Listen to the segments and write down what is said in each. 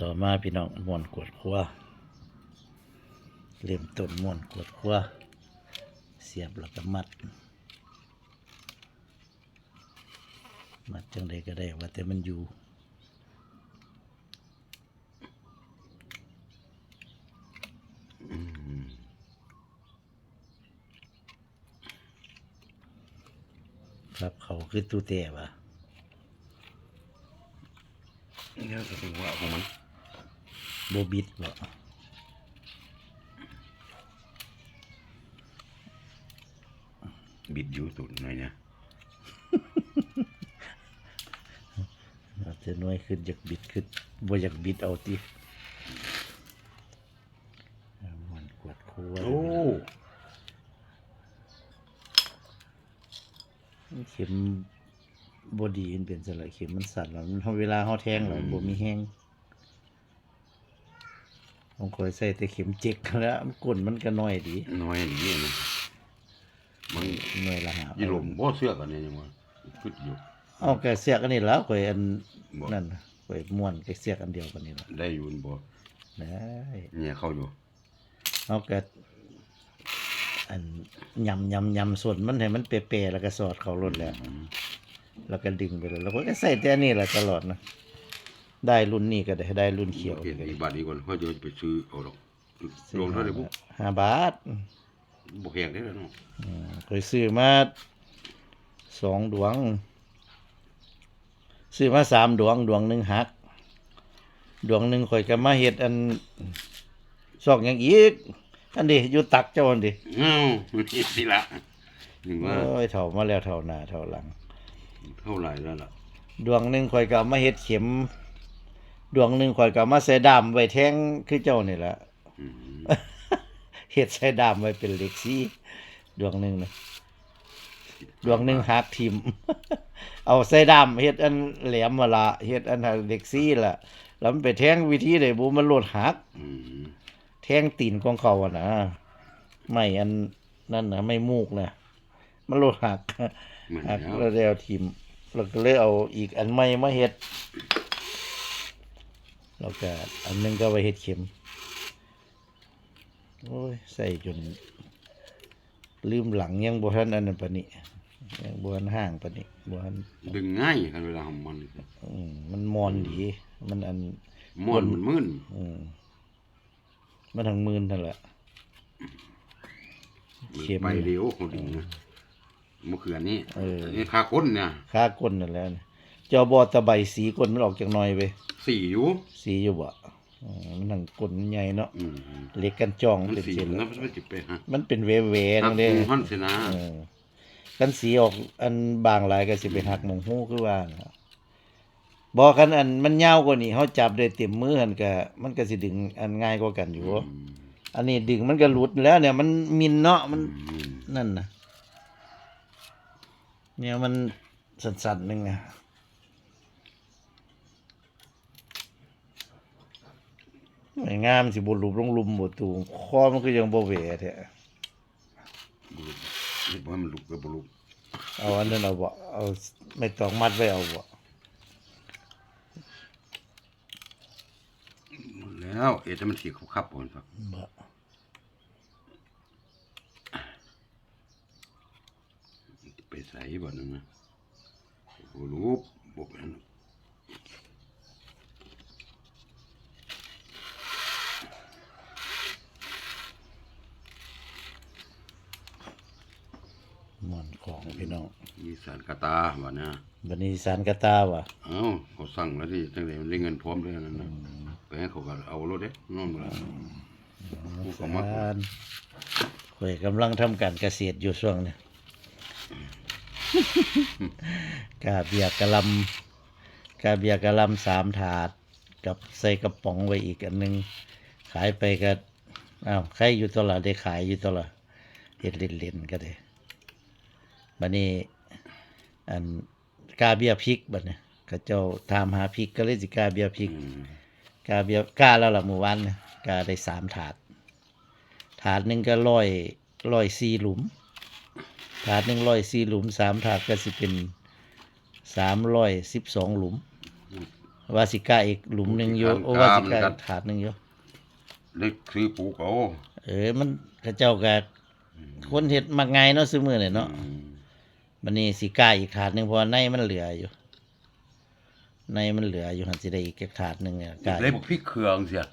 ต่อมาพี่น้องม่วนกวดขั้วเริ่มต้นม่วนกวดขั้วเสียบแล้วก็มัด มัดจังใดก็ได้ว่าแต่มันอยู่ครับเขาคือตู้เตะวะนี่ก็เป็นว่าของมัน บบิดบ่บิดอยู่ตุ่นหน่อยเนี่ยอาจจะน้อยขึ้นอยากบิดขึ้นบ่อยากบิดเอาติอ่ามันกวดคัวโอ้เข็มบดีมันเป็นสละเข็มมันสั่นแล้วมันเวลาเฮาแทงแล้วบ่มีแห้ง ผมคอยใส่แต่เข็มเจ็กแล้วมันก้นมันก็น้อยดีน้อยนี่นะมันหน่วยละหายีหลมบ่เสื้อกันเนี่ยยังว่าขึ้นอยู่เอาแกเสียกอันนี้แล้วข่อยอันบ่นั่นข่อยม้วนแกเสียกอันเดียวกันนี่ล่ะได้อยู่บ่ได้เนี่ยเข้าอยู่เอาแกอันยำยำยำส่วนมันให้มันเปรย์ๆแล้วก็สอดเข้ารถแล้วอืมแล้วก็ดึงไปเลยแล้วก็ใส่แต่อันนี่แหละตลอดนะ ได้รุ่นนี้ก็ได้ได้รุ่นเขียวเปลี่ยนอีกบาทนี้ก่อนเขาจะไปซื้อเอาดอกลงเท่าไหร่ปุ๊บห้าบาทบ่แพงได้แล้วเนาะอืมเคยซื้อมาสองดวง ซื้อมาสามดวงดวงหนึ่งหัก ดวงหนึ่งข่อยก็มาเฮ็ดอันซอกอย่างอีกอันนี้อยู่ตักเจ้าอันดิเอ้านี่สิละนึกว่าโอ้ยเท่ามาแล้วเท่าหน้าเท่าหลัง เท่าไหร่แล้วล่ะ ดวงหนึ่งข่อยก็เอามาเฮ็ดเข็ม ดวงหนึ่งข่อยก็เอามาใส่ดามไว้แทงคือเจ้านี่แหละอืมเฮ็ดใส่ดามไว้เป็นเหล็กซี่ดวงหนึ่งนะดวงหนึ่งหักทิม เอาใส่ดามเฮ็ดอันแหลมมาละเฮ็ดอันเหล็กซี่ล่ะแล้วมันไปแทงวิธีได้บ่มันโลดหักอืมแทงตีนของเขาอะนะไม่อันนั่นนะไม่มูกนะมันโลดหักมันหักแล้วแล้วได้เอาทิมแล้วก็เลยเอาอีกอันใหม่มาเฮ็ด แล้วก็อันหนึงก็ไว้เฮ็ดเข็ม โอ้ย ใส่จน ลืมหลังยังบ่ทันอันนั้นปานนี้ยังบ่ทันห่างปานนี้บ่ทันดึงง่ายกันเวลาทำมันอืมมันมอนดี มันอันม่วนมันมึนอืมมันทั้งมืนนั่นแหละเข็มไปเร็วคนดึงนะเมื่อคืนนี้เออนี่ค่าคนเนี่ยค่าก้นนั่นแหละ เจ้าบ่ตะไบสีก้นมันออกจากหน่อยไปสี่อยู่สีอยู่บ่อืมมันทั้งก้นมันใหญ่เนาะอืมเล็กกันจ่องมันเป็นสี่เส้นมันแล้วน่าจะไปฮะมันเป็นเวเวหันั่กนเด้หูหันสินะเออกันสีออกอันบางหลายก็สิไปหักหมองหูคือว่าน่ะบอกกันอันมันยาวกว่านี้เฮาจับได้เต็มมือหันก็มันก็สิดึงอันง่ายกว่ากันอยู่อืมอันนี้ดึงมันก็หลุดแล้วเนี่ยมันมินเนาะมันอืมนั่นนะเนี่ยมันสั่นๆหนึงนะ ไม่งามสิบลุบลงลุมบตูงคอมันก็ยังบ่เวแท้บุรุษนี่บ่ให้มันลุกก็บ่ลุกเอาอันนั้นเอาบ่เอาไม่ต้องมัดไว้เอาบ่หมดแล้วเอ๊ะแต่มันสีเขาคับก่อนครับบ่ไปใส่บ่นั่นนะบ่รู้บ่เป็น หม่อนของ พี่น้องมีสารกระตาว่านะบัดนี้สารกระตาว่ะเอ้าเขาสั่งแล้วที่จังได๋มันได้เงินพร้อมเลยนั่นนะไปให้เขาก็เอารถเด้นอนบ่ล่ะผู้เขามักสารข่อยกำลังทำการเกษตรอยู่ช่วงนี้กาเบียร์กะลำกาเบียร์กะลำสามถาด กับใส่กระป๋องไว้อีกอันหนึง ขายไปก็อ้าวใครอยู่ตลาดได้ขายอยู่ตลาดเฮ็ดเล่นๆก็ได้ บัดนี้ อันกาเบียร์พริกบัดนี้ก็เจ้าถามหาพริกก็เลยสิกาเบียร์พริกอืมกาเบียร์กาแล้วล่ะเมื่อวานเนี่ยกาได้สามถาด ถาดหนึ่งก็ร้อยร้อยสี่หลุม ถาดหนึ่งร้อยสี่หลุมสามถาดก็สิเป็นสามร้อยสิบสองหลุมวาสิกาอีกหลุมหนึ่งอยู่โอวาสิกาอีกถาดหนึ่งอยู่เล็กซื้อปลูกเอาเออมันเขาเจ้าก็คนเฮ็ดมักง่ายเนาะซื้อมือเนี่ยเนาะอืม บัดนี้สิกาอีกถาดหนึงเพราะว่าในมันเหลืออยู่ ในมันเหลืออยู่หันสิได้อีกแค่ถาดหนึงเนี่ยกาเลยบอกพี่เครื่องเสีย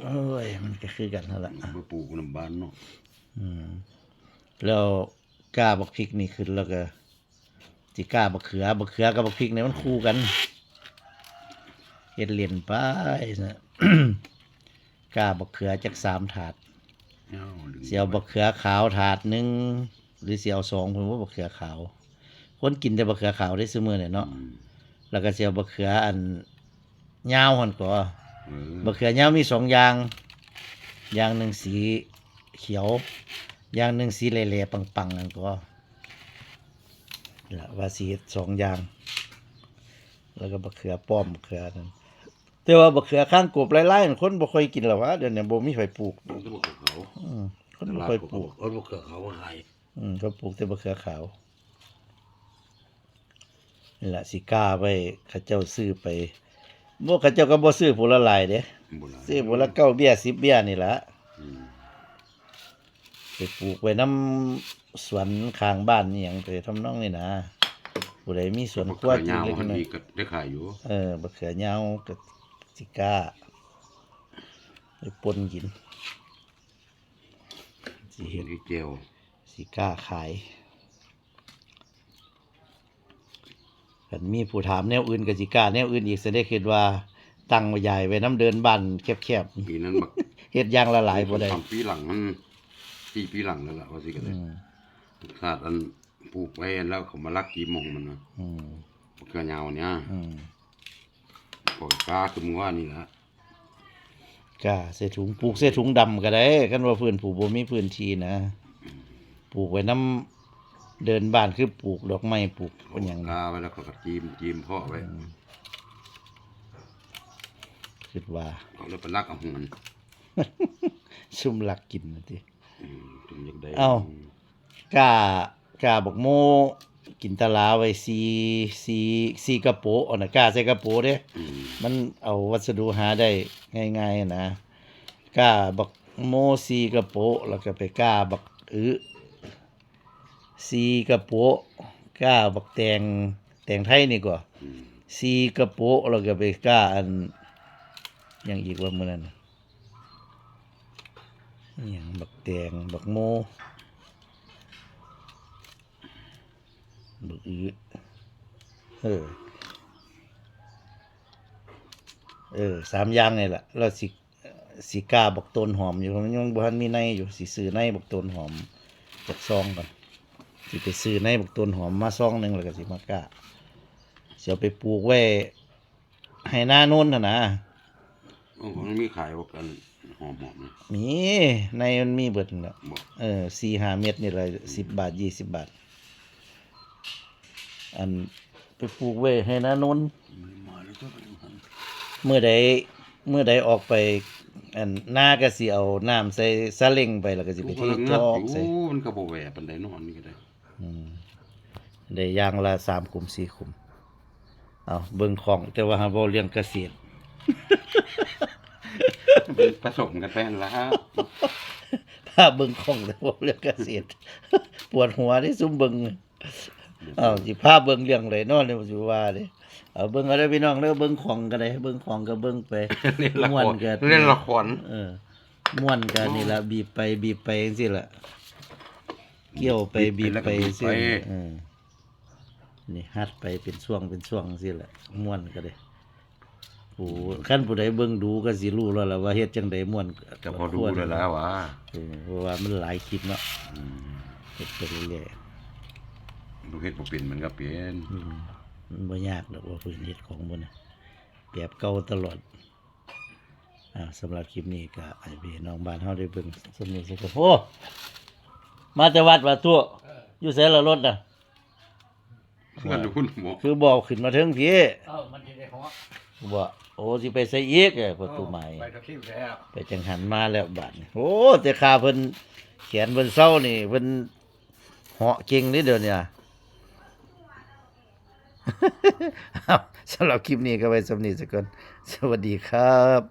โอ้ยมันก็คือกันนั่นแหละไปปลูกน้ำบ้านเนาะอืมแล้วกาบักพริกนี่ขึ้นแล้วก็สิกาบักเขือบักเขือกับบักพริกเนี่ยมันคู่กันเฮ็ดเลียนไปนะกาบักเขือจักสามถาดเอาดึงเสียวบักเขือขาวถาดหนึ่ง หรือเสียวสองผมว่าบักเขือขาว คนกินแต่บักเขือขาวได้ซื้อมือเนี่ยเนาะอืมแล้วก็เสียวบักเขืออันยาวหันก่อเออบักเขือยาวมีสองอย่าง อย่างหนึ่งสีเขียว อย่างหนึ่งสีเละๆปังๆนั่นก็ละว่าสีเฮ็ดสองอย่าง แล้วก็บักเขือป้อมบักเขือนั่นแต่ว่าบักเขือข้างกบไล่ๆนั่นคนบ่ค่อยกินหรอกวะเดี๋ยวนี้บ่มีไฟปลูกมันก็บอกเขาอืมคนตบ่ลาดค่อยเขาปลูกเขาบอกเขาว่าขาย อืมเขาปลูกแต่บะเขือขาวนี่แหละสิกล้าไปเข้าเจ้าซื้อไปบ่เข้าเจ้าก็บ่ซื้อผู้ละหลายเด้โบราณซื้อผู้ละเก้าเบี้ยสิบเบี้ยนี่ล่ะอืมไปปลูกไว้น้ำสวนข้างบ้านนี่หยังไปทำนองนี่นะผู้ใดมีสวนบักกล้วยเขือยาวเล็กมันๆน้อยมีก็ได้ขายอยู่ๆเออบะเขือยาวกับสิกล้าไปปนกินสิเฮ็ดที่เจียว สิกล้าขายกันมีผู้ถามแนวอื่นกับสิกล้าแนวอื่นอีกแสดงคิดว่าตั้งไว้ใหญ่ไว้น้ำเดินบ้านแคบปีนั้นบักๆเฮ็ดอย่างละหลายบ่ได้ สามปีหลังมันสี่ปีหลังแล้วล่ะว่าสิกันเลอืยมศาสตร์อันปลูกไว้แล้วเขามาลักกีหมองมันนะอืมบักเขือยาวเนี่ยอืมปล่อยกล้าคือมึงว่านี่ละกล้าใส่ถุงปลูกใส่ถุงดำก็ได้คันว่าพื้นผูกบ่มีพื้นที่นะ ปลูกไว้น้ำเดินบ้านคือปลูกดอกไม้ปลูกเอาเป็นหยังกล้าไว้แล้วเขาก็จีมจีมพ่อไว้คิดว่าเขาเลยไปลักเอาหันซุ่มลักกินนะติอืมถึงอยากได้เอ้ากล้ากล้าบอกโมกินตะลาไว้ซีซีซีกระโปะเอานะกล้าใส่กระโปะเด้อืมมันเอาวัสดุหาได้ง่ายๆนะกล้าบักโมซีกระโปะแล้วก็ไปกล้าบักอื้อ ซีกระโปะกล้าบักแตงแตงไทยนี่ก็อืมซีกระโปะแล้วก็ไปกล้าอันหยังอีกว่ามื้อนั้นน่ะอิหยังบักแตงบักโมบักอื้อเออเออสามอย่างนี่แหละแล้วสิสิกล้าบักต้นหอมอยู่มันยังบ่ทันมีในอยู่สิซื้อในบักต้นหอมจากซองก่อน สิไปซื้อในบักต้นหอมมาซองหนึงแล้วก็สิมากล้าสิเอาไปปลูกไว้ให้หน้าโน้นน่ะนะโอ้มันมีขายว่ากันหอมหอมๆนะมีในมันมีเบิดนั่นแหละบอกเออสี่ห้าเม็ดนี่เลยสิบบาทยี่สิบบาท อันไปปลูกไว้ให้หน้าโน้นมันมาแล้วก็เป็นหันเมื่อใดเมื่อใดออกไป อันหน้าก็สิเอาน้ำใส่ซาเล้งไปแล้วก็สิไปกูเทกำลังจงัดออกยู่ใส่มันก็บ่แหวะปานใดนอนนี่ก็ได้อืม ได้อย่างละสามขุมสี่ขุม เอาเบิ่งของ แต่ว่าหาบ่เลี้ยงเกษตรผสมกันไปนั่นละถ้าเบิ่งของแต่บ่เลี้ยงเกษตรปวดหัวที่ซุ่มเบิ่งอ้าวสิพาเบิ่งเรื่องไดเนาะเนี่ยสิว่าเด้เอาเบิ่งเอาเด้อพี่น้องเด้อเบิ่งของก็ได้เบิ่งของก็เบิ่งไปเล่นละคม่วนรก็เล่นละครเออม่วนกันนี่ละบีบไปบีบไปจังซี่ล่ะ เกี่ยวไปบีบไปแล้วก็ซี่ไปเออนี่ฮัดไปเป็นช่วงเป็นช่วงจังซี่ล่ะม่วนก็ได้ผู้คันผู้ใดเบิ่งดูก็สิรู้แล้วล่ะว่าเฮ็ดจังไดม่วนก็พอดูแล้วแล้ววะเออเพราะว่ามันหลายคลิปเนาะอืมเฮ็ดไปเรื่อยดูเฮ็ดบ่เป็นมันก็เป็นๆอืมมันบ่ยากดอกว่าพื้นเฮ็ดของบ่น่ะแบบเก่าตลอดอ่าสำหรับคลิปนี้ก็ให้พี่น้องบ้านเฮาได้เบิ่งสนุกสุขโอ้ มาแต่วัดว่าตัวอยู่ไสละรถน่ะ เพื่อนคุณหมอคือบอกขึ้นมาถึงพี่เออมันจะได้หัวบ่โอ้สิไปใส่อีกเอ้ประตูใหม่ ไปตะคิวแล้วไปจังหันมาแล้วบาดนี้โอ้แต่ขาเพิ่นแขนเพิ่นเศร้านี่เพิ่นเหาะเก่งนี่เดี๋ยวเนี้เอาสำหรับคลิปนี้ก็ไว้สำนีสักก่อนสวัสดีครับ